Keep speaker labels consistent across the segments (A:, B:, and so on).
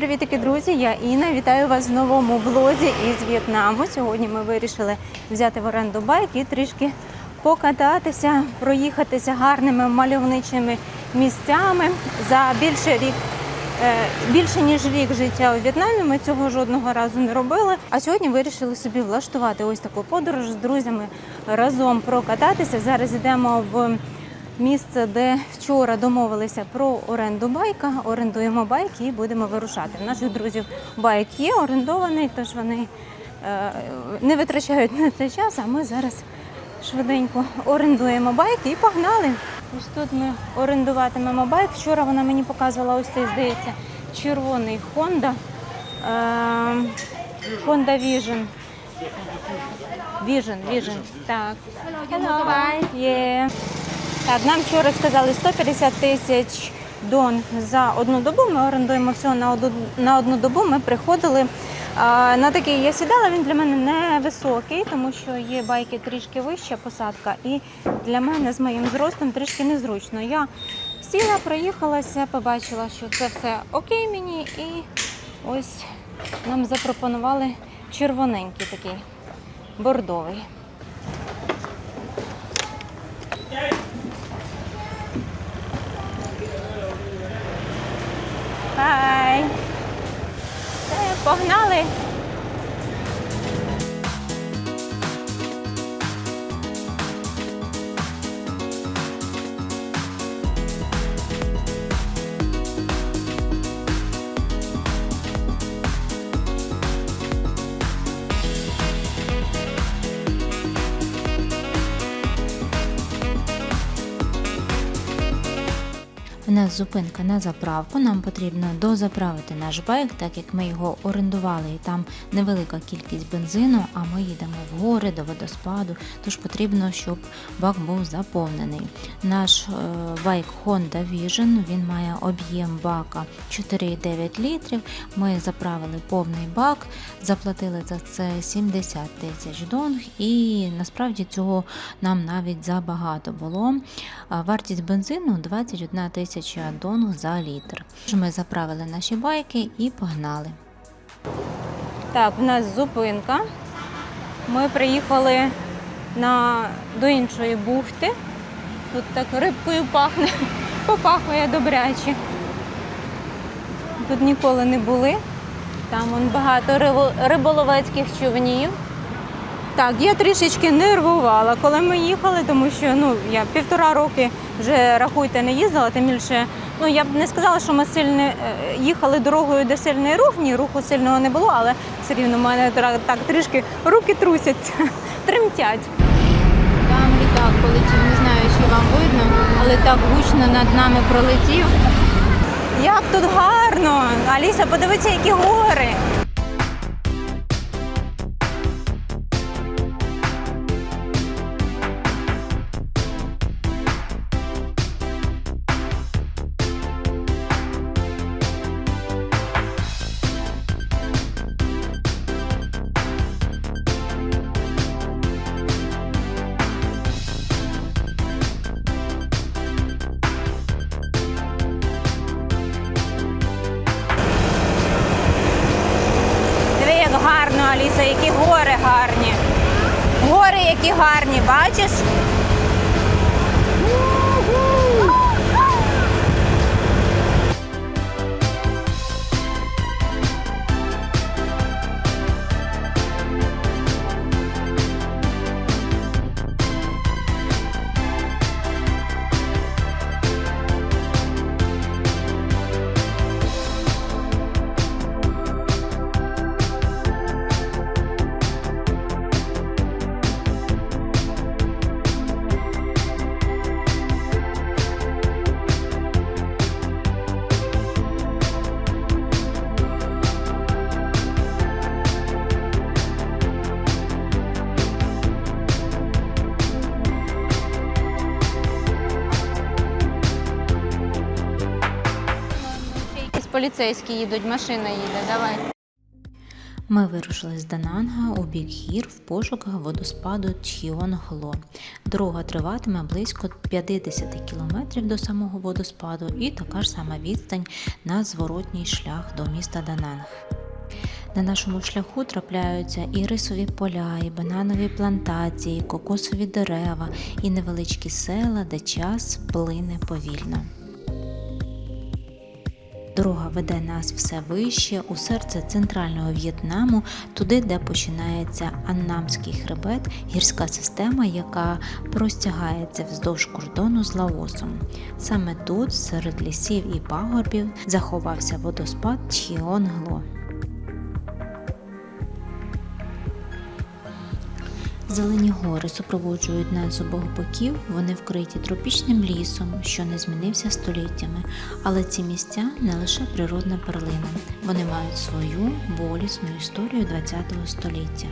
A: Привітики, друзі! Я Інна. Вітаю вас в новому влозі із В'єтнаму. Сьогодні ми вирішили взяти в оренду байк і трішки покататися, проїхатися гарними мальовничими місцями за більше рік. е, Більше ніж рік життя у В'єтнамі ми цього жодного разу не робили. А сьогодні вирішили собі влаштувати ось таку подорож з друзями разом прокататися. Зараз йдемо в місце, де вчора домовилися про оренду байка. Орендуємо байк і будемо вирушати. В наших друзів байк є орендований, тож вони е, не витрачають на це час. А ми зараз швиденько орендуємо байк і погнали. Ось тут ми орендуватимемо байк. Вчора вона мені показувала ось цей, здається, червоний Honda. Е, Honda Vision. Vision, Vision. Так. Hello. Yeah. Так, нам вчора сказали 150 тисяч дон за одну добу. Ми орендуємо всього на одну, на одну добу. Ми приходили. На такий я сідала, він для мене невисокий, тому що є байки трішки вища посадка, і для мене з моїм зростом трішки незручно. Я сіла, проїхалася, побачила, що це все окей мені, і ось нам запропонували червоненький такий бордовий. Хай. Все, погнали.
B: Нас зупинка на заправку. Нам потрібно дозаправити наш байк, так як ми його орендували, і там невелика кількість бензину, а ми їдемо в гори до водоспаду, тож потрібно, щоб бак був заповнений. Наш е, байк Honda Vision, він має об'єм бака 4,9 літрів. Ми заправили повний бак, заплатили за це 70 тисяч донг, і насправді цього нам навіть забагато було. Вартість бензину 21 тисяча донг за літр. Ми заправили наші байки і погнали.
A: Так, в нас зупинка. Ми приїхали на, до іншої бухти. Тут так рибкою пахне, попахує добряче. Тут ніколи не були. Там вон багато риболовецьких човнів. Так, я трішечки нервувала, коли ми їхали, тому що ну, я півтора роки вже рахуйте не їздила, тим більше, ну я б не сказала, що ми сильно е, їхали дорогою, де сильний рух, ні, руху сильного не було, але все рівно в мене так трішки руки трусяться, тремтять. Там літак полетів, не знаю, чи вам видно, але так гучно над нами пролетів. Як тут гарно! Аліса, подивіться, які гори! Поліцейські їдуть, машина їде, давай.
B: Ми вирушили з Дананга у бік гір в пошуках водоспаду Тхіон-Гло. Дорога триватиме близько 50 кілометрів до самого водоспаду і така ж сама відстань на зворотній шлях до міста Дананг. На нашому шляху трапляються і рисові поля, і бананові плантації, кокосові дерева, і невеличкі села, де час плине повільно. Дорога веде нас все вище у серце центрального В'єтнаму, туди, де починається Аннамський хребет, гірська система, яка простягається вздовж кордону з Лаосом. Саме тут, серед лісів і пагорбів, заховався водоспад Чхіон-Гло. Зелені гори супроводжують нас з обох боків, вони вкриті тропічним лісом, що не змінився століттями. Але ці місця не лише природна перлина, вони мають свою болісну історію ХХ століття.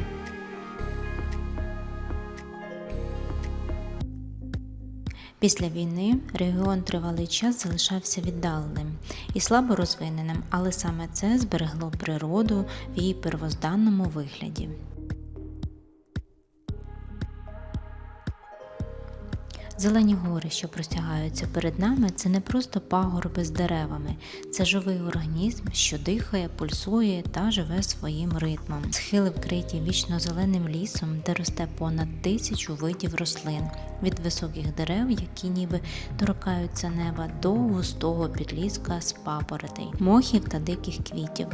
B: Після війни регіон тривалий час залишався віддаленим і слабо розвиненим, але саме це зберегло природу в її первозданному вигляді. Зелені гори, що простягаються перед нами, це не просто пагорби з деревами, це живий організм, що дихає, пульсує та живе своїм ритмом. Схили вкриті вічно зеленим лісом, де росте понад тисячу видів рослин, від високих дерев, які ніби торкаються неба, до густого підліска з папоротей, мохів та диких квітів.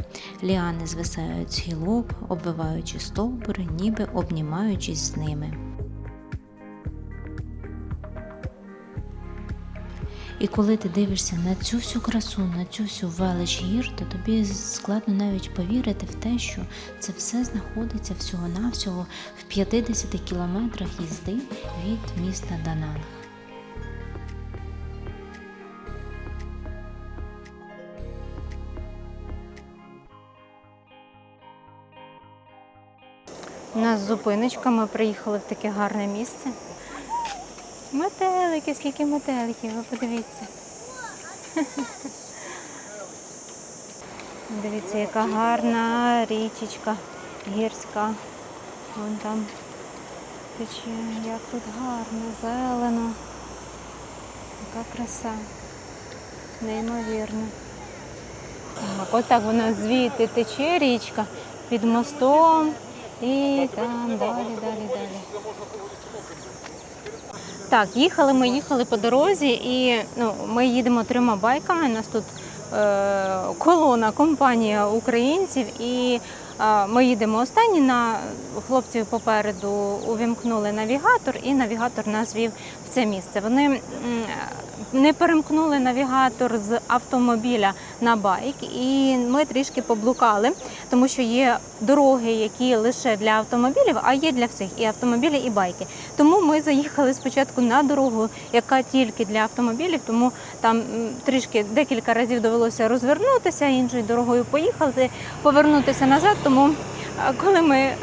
B: Ліани звисають з гілок, обвиваючи стовбури, ніби обнімаючись з ними. І коли ти дивишся на цю всю красу, на цю всю велич гір, то тобі складно навіть повірити в те, що це все знаходиться всього-навсього в 50 кілометрах їзди від міста Дананг.
A: У нас зупиночка, ми приїхали в таке гарне місце. Метелики, скільки метеликів, ви подивіться. Дивіться, яка гарна річечка гірська. Вон там тече, як тут гарно, зелено. Така краса. Неймовірно. Так, отак вона звідти тече річка під мостом і там далі, далі, далі. Так, їхали ми їхали по дорозі, і ну, ми їдемо трьома байками. Нас тут е, колона, компанія українців, і е, ми їдемо останні. На хлопців попереду увімкнули навігатор, і навігатор нас вів це місце. Вони не перемкнули навігатор з автомобіля на байк, і ми трішки поблукали, тому що є дороги, які лише для автомобілів, а є для всіх і автомобілі, і байки. Тому ми заїхали спочатку на дорогу, яка тільки для автомобілів, тому там трішки декілька разів довелося розвернутися, іншою дорогою поїхати, повернутися назад. Тому коли ми е,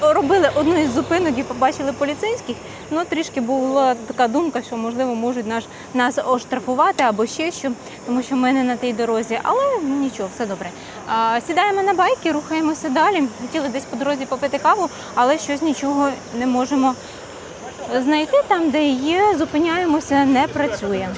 A: робили одну із зупинок і побачили поліцейських, ну трішки була така думка, що можливо можуть наш нас оштрафувати або ще що, тому що ми не на тій дорозі. Але ну, нічого, все добре. А, сідаємо на байки, рухаємося далі. Хотіли десь по дорозі попити каву, але щось нічого не можемо знайти там, де є, зупиняємося, не працює.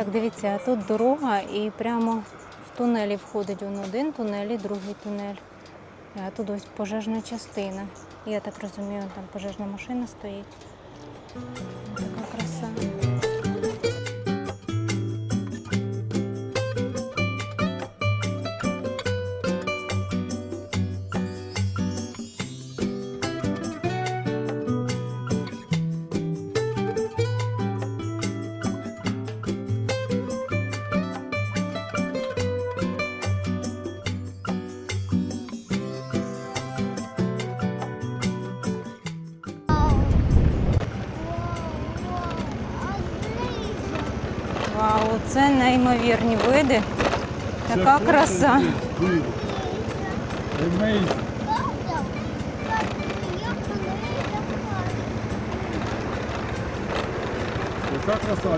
A: Так, дивіться, тут дорога і прямо в тунелі входить он один тунель і другий тунель. А тут ось пожежна частина. Я так розумію, там пожежна машина стоїть. Така краса. Це неймовірні види. Така краса.
C: Яка краса.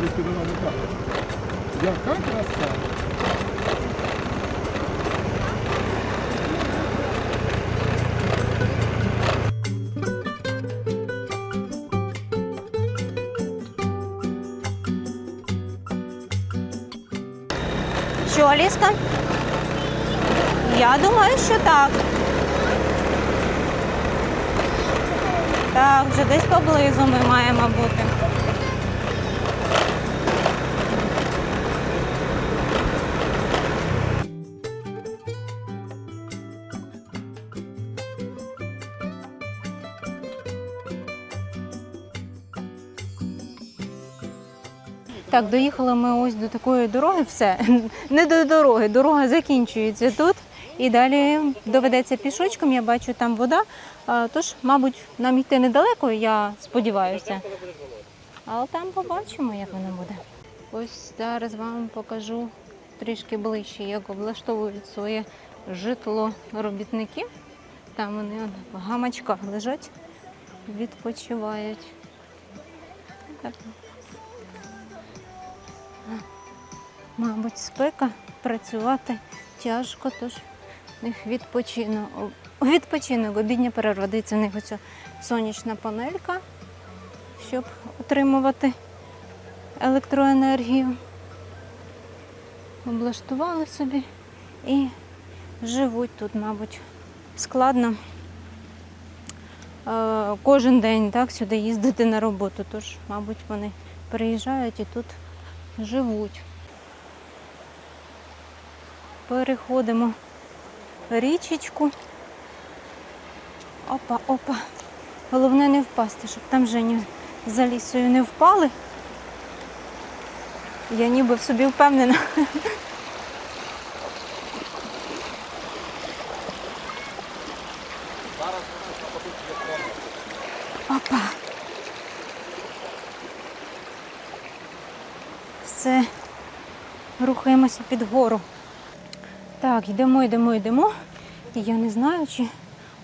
C: Яка краса.
A: Що, Аліска? Я думаю, що так. Так, вже десь поблизу ми маємо бути. Так, доїхали ми ось до такої дороги. Все не до дороги. Дорога закінчується тут. І далі доведеться пішочком. Я бачу там вода. Тож, мабуть, нам йти недалеко, я сподіваюся. Але там побачимо, як воно буде. Ось зараз вам покажу трішки ближче, як облаштовують своє житло робітники. Там вони он, в гамачках лежать, відпочивають. Так. Мабуть, спека, працювати тяжко, тож в них відпочинок. Відпочинок, обідня перерва. Дивіться, в них ось сонячна панелька, щоб отримувати електроенергію. Облаштували собі і живуть тут, мабуть, складно. е, Кожен день так, сюди їздити на роботу, тож, мабуть, вони приїжджають і тут живуть. Переходимо річечку. Опа, опа. Головне не впасти, щоб там Жені за лісою не впали. Я ніби в собі впевнена. Опа. Все. Рухаємося під гору. Так, йдемо, йдемо, йдемо. І я не знаю, чи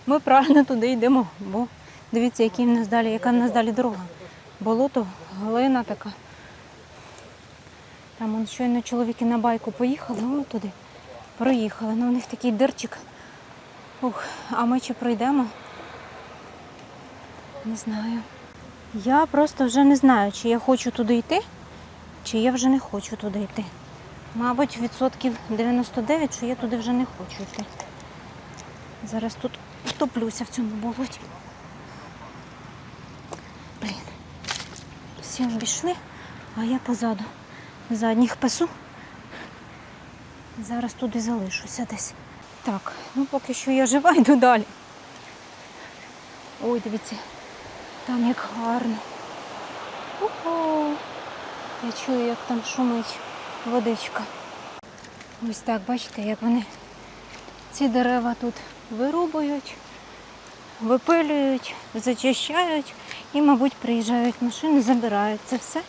A: ми правильно туди йдемо. Бо дивіться, які в нас далі, яка в нас далі дорога. Болото, глина така. Там он щойно чоловіки на байку поїхали, о, туди. Проїхали. Ну, у них такий дирчик. Ух, а ми чи пройдемо? Не знаю. Я просто вже не знаю, чи я хочу туди йти, чи я вже не хочу туди йти. Мабуть, відсотків 99, що я туди вже не хочу йти. Зараз тут втоплюся в цьому болоті. Блін. Всі обійшли, а я позаду. Задніх пасу. Зараз туди залишуся десь. Так, ну поки що я жива, йду далі. Ой, дивіться, там як гарно. Ого! Я чую, як там шумить водичка. Ось так, бачите, як вони ці дерева тут вирубують, випилюють, зачищають і, мабуть, приїжджають машини, забирають це все.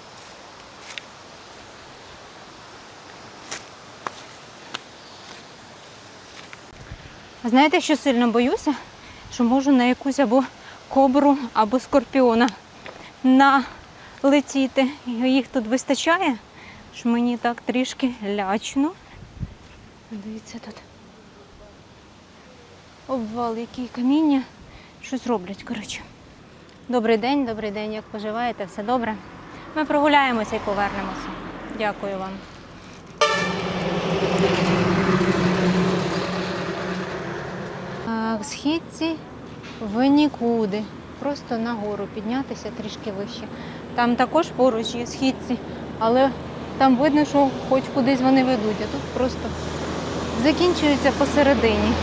A: Знаєте, що сильно боюся? Що можу на якусь або кобру, або скорпіона налетіти. Їх тут вистачає, що мені так трішки лячно. Дивіться тут. Обвал, який каміння. Щось роблять, коротше. Добрий день, добрий день, як поживаєте? Все добре? Ми прогуляємося і повернемося. Дякую вам. В східці в нікуди. Просто нагору піднятися трішки вище. Там також поруч є східці, але там видно, що хоч кудись вони ведуть, а тут просто закінчується посередині.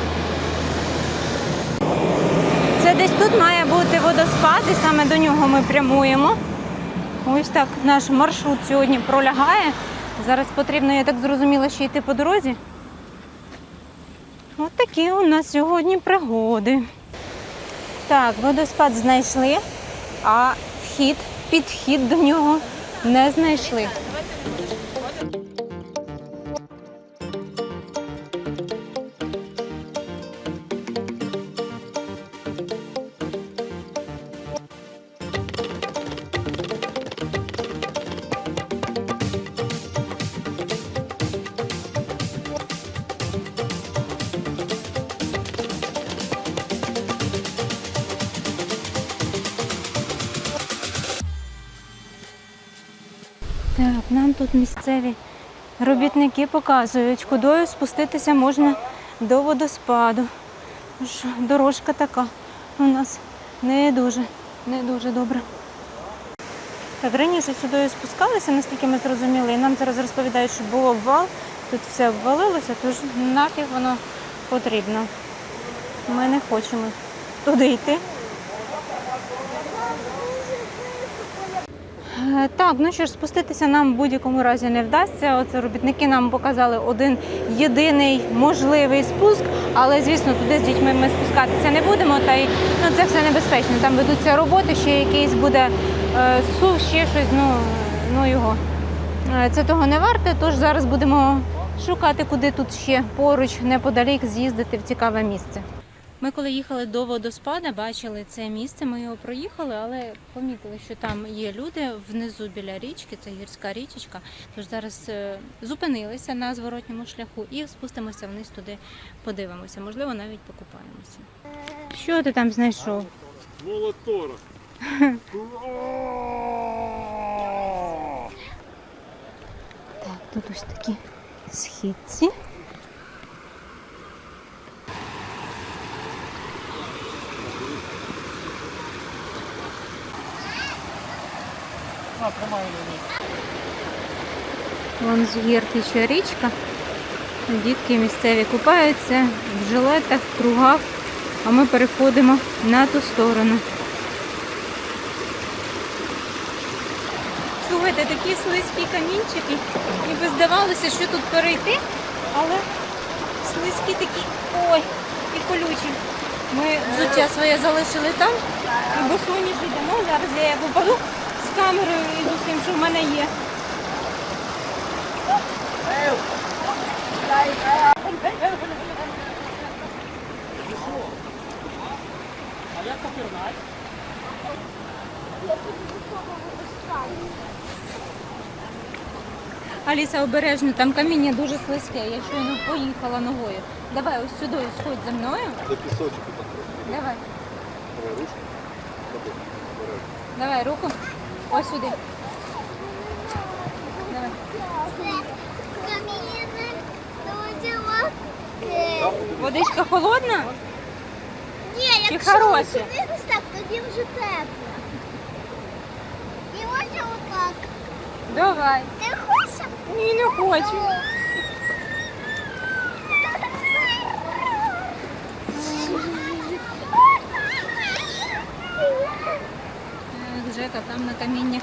A: Це десь тут має бути водоспад, і саме до нього ми прямуємо. Ось так наш маршрут сьогодні пролягає. Зараз потрібно, я так зрозуміла, ще йти по дорозі. Ось такі у нас сьогодні пригоди. Так, водоспад знайшли, а вхід, підхід до нього не знайшли. Так, нам тут місцеві робітники показують, кудою спуститися можна до водоспаду. Дорожка така у нас не дуже, не дуже добра. Так, раніше сюди спускалися, наскільки ми зрозуміли, і нам зараз розповідають, що був обвал, тут все обвалилося, тож нафіг воно потрібно. Ми не хочемо туди йти. Е, Так, ну що ж, спуститися нам в будь-якому разі не вдасться. Оце робітники нам показали один єдиний можливий спуск, але звісно, туди з дітьми ми спускатися не будемо. Та й ну це все небезпечно. Там ведуться роботи, ще якийсь буде е, сув, ще щось. Ну, ну його. Е, Це того не варте, тож зараз будемо шукати, куди тут ще поруч, неподалік з'їздити в цікаве місце. Ми коли їхали до водоспада, бачили це місце, ми його проїхали, але помітили, що там є люди внизу біля річки, це гірська річечка. Тож зараз е, зупинилися на зворотньому шляху і спустимося вниз туди, подивимося. Можливо, навіть покупаємося. Що ти там знайшов?
C: Молотора.
A: Так, тут ось такі східці.
C: На, тримай мені.
A: Вон з гір тече річка. Дітки місцеві купаються в жилетах, в кругах, а ми переходимо на ту сторону. Слухайте, такі слизькі камінчики. Ніби здавалося, що тут перейти, але слизькі такі ой, і колючі. Ми взуття своє залишили там і босоніж йдемо. Зараз я попаду з камерою і з усім, що в мене є. Аліса, обережно, там каміння дуже слизьке, я щойно поїхала ногою. Давай ось сюди сходь за мною.
C: За пісочок там.
A: Давай,
C: Давай ручку.
A: давай руку. Ось сюди. Давай. Водичка холодна?
D: Ні, якщо хороша? так, тоді вже тепло. І можна отак.
A: Давай.
D: Ти хочеш?
A: Ні, не хочу. Так, Жека там на каміннях.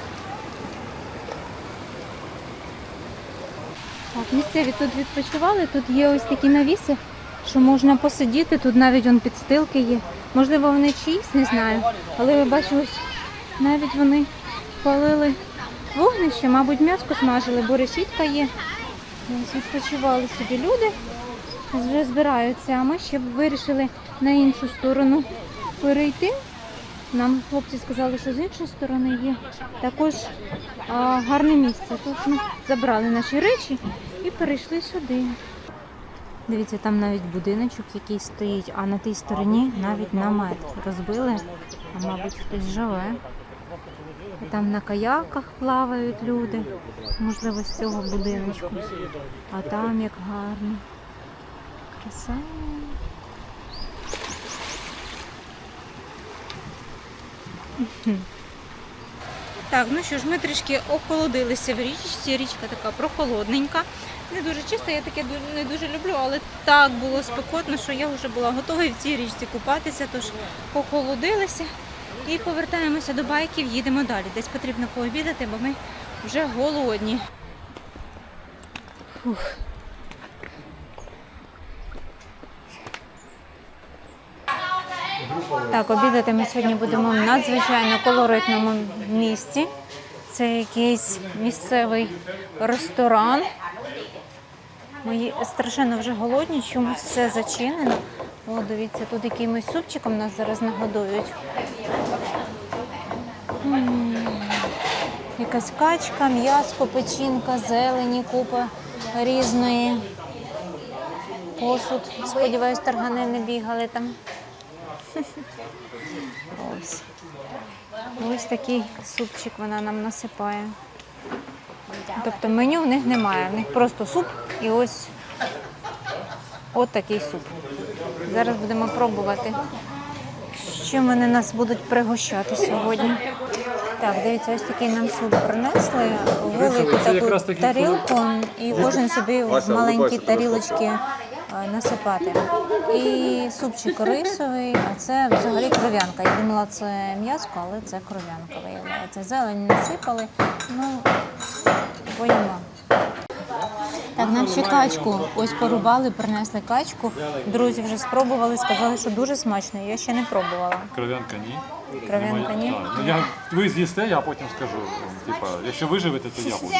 A: Так, місцеві тут відпочивали, тут є ось такі навіси, що можна посидіти, тут навіть вон підстилки є. Можливо, вони чиїсь, не знаю. Але ви бачили, навіть вони палили вогнище, мабуть, м'яско смажили, бо решітка є. Ось відпочивали собі люди, вже збираються, а ми ще вирішили на іншу сторону перейти. Нам хлопці сказали, що з іншої сторони є також а, гарне місце. Тож ми забрали наші речі і перейшли сюди. Дивіться, там навіть будиночок який стоїть, а на тій стороні навіть намет розбили, а мабуть хтось живе. Там на каяках плавають люди, можливо, з цього будиночку. А там як гарно. Краса. Так, ну що ж, ми трішки охолодилися в річці. Річка така прохолодненька. Не дуже чиста, я таке не дуже люблю, але так було спекотно, що я вже була готова в цій річці купатися, тож охолодилися і повертаємося до байків, їдемо далі. Десь потрібно пообідати, бо ми вже голодні. Фух. Так, обідати ми сьогодні будемо в надзвичайно колоритному місці. Це якийсь місцевий ресторан. Ми страшенно вже голодні, чомусь все зачинено. О, дивіться, тут якимось супчиком нас зараз нагодують. Якась качка, м'яско, печінка, зелені, купа різної. Посуд. Сподіваюсь, таргани не бігали там. Ось. Ось такий супчик вона нам насипає. Тобто меню в них немає, в них просто суп і ось от такий суп. Зараз будемо пробувати, чим вони нас будуть пригощати сьогодні. Так, дивіться, ось такий нам суп принесли, велику таку тарілку, і кожен собі в маленькі тарілочки насипати. І супчик рисовий, а це взагалі кров'янка. Я думала, це м'яско, але це кров'янка виявляється. Зелень насипали, ну поїмо. Так, нам ще качку ось порубали, принесли качку. Друзі вже спробували, сказали, що дуже смачно. Я ще не пробувала.
C: Кров'янка ні.
A: Кров'янка ні?
C: Ну, я, ви з'їсте, я потім скажу. Типа, якщо виживете, то я буду.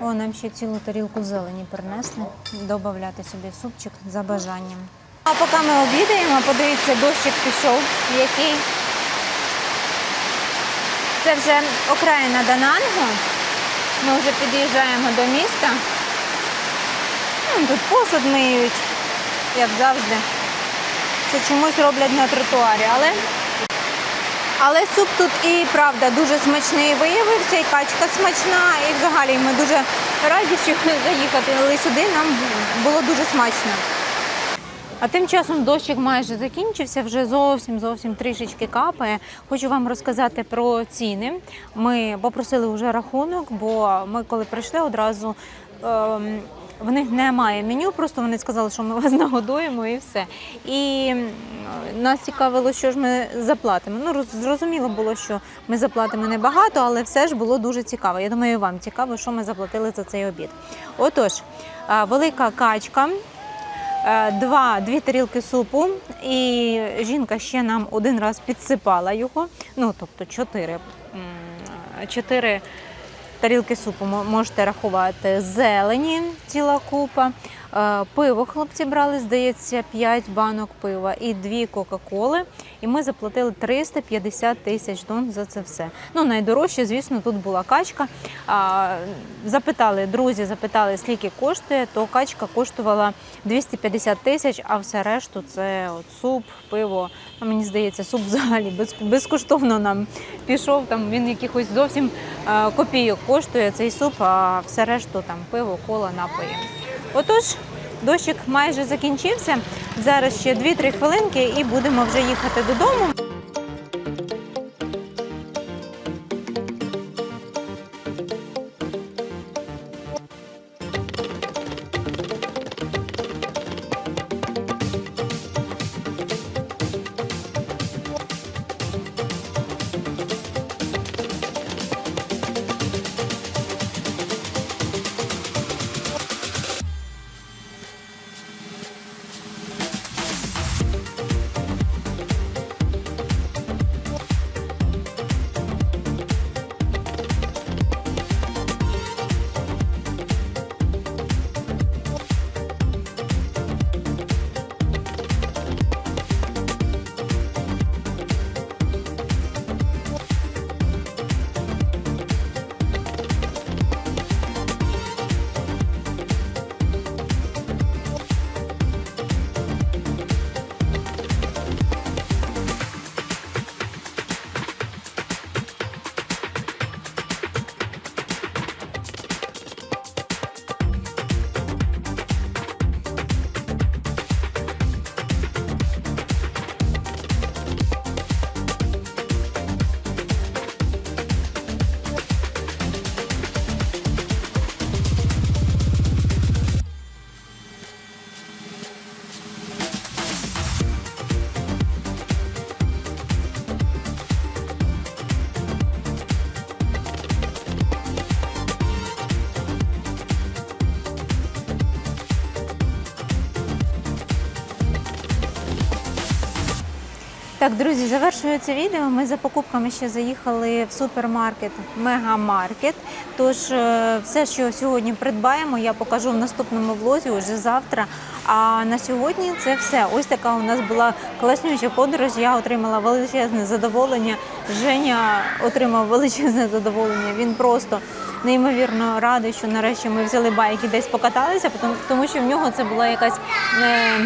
A: О, нам ще цілу тарілку зелені принесли. Додати собі супчик за бажанням. А поки ми обідаємо, подивіться, дощик пішов, який. Це вже окраїна Дананго. Ми вже під'їжджаємо до міста. Ну, Тут посуд миють, як завжди. Це чомусь роблять на тротуарі, але але суп тут і правда дуже смачний виявився, і качка смачна, і взагалі ми дуже раді, що заїхати сюди. Нам було дуже смачно. А тим часом дощик майже закінчився, вже зовсім зовсім трішечки капає. Хочу вам розказати про ціни. Ми попросили вже рахунок, бо ми коли прийшли одразу. ем, в них немає меню, просто вони сказали, що ми вас нагодуємо і все. І нас цікавило, що ж ми заплатимо. Ну, зрозуміло було, що ми заплатимо небагато, але все ж було дуже цікаво. Я думаю, вам цікаво, що ми заплатили за цей обід. Отож, велика качка. Два, дві тарілки супу, і жінка ще нам один раз підсипала його. Ну, тобто чотири. Чотири тарілки супу можете рахувати. Зелені ціла купа. Е, Пиво хлопці брали, здається, 5 банок пива і дві Кока-Коли. І ми заплатили 350 тисяч дон за це все. Ну, найдорожче, звісно, тут була качка. Запитали, друзі запитали, скільки коштує, то качка коштувала 250 тисяч, а все решту це от суп, пиво. Ну, мені здається, суп взагалі без, безкоштовно нам пішов. Там він якихось зовсім е, копійок коштує цей суп, а все решту там пиво, кола, напої. Отож, дощик майже закінчився. Зараз ще 2-3 хвилинки і будемо вже їхати додому. Так, друзі, завершую це відео. Ми за покупками ще заїхали в супермаркет Мегамаркет. Тож е, все, що сьогодні придбаємо, я покажу в наступному влозі уже завтра. А на сьогодні це все. Ось така у нас була класнюча подорож. Я отримала величезне задоволення. Женя отримав величезне задоволення. Він просто неймовірно радий, що нарешті ми взяли байк і десь покаталися, тому- що в нього це була якась е,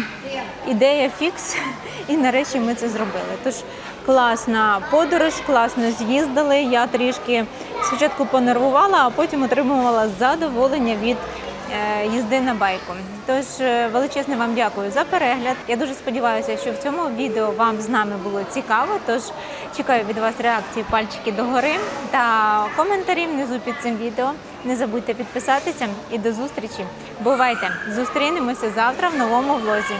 A: ідея фікс, і нарешті ми це зробили. Тож класна подорож, класно з'їздили. Я трішки спочатку понервувала, а потім отримувала задоволення від їзди на байку. Тож е, величезне вам дякую за перегляд. Я дуже сподіваюся, що в цьому відео вам з нами було цікаво. Тож чекаю від вас реакції пальчики догори та коментарі внизу під цим відео. Не забудьте підписатися і до зустрічі. Бувайте! Зустрінемося завтра в новому влозі.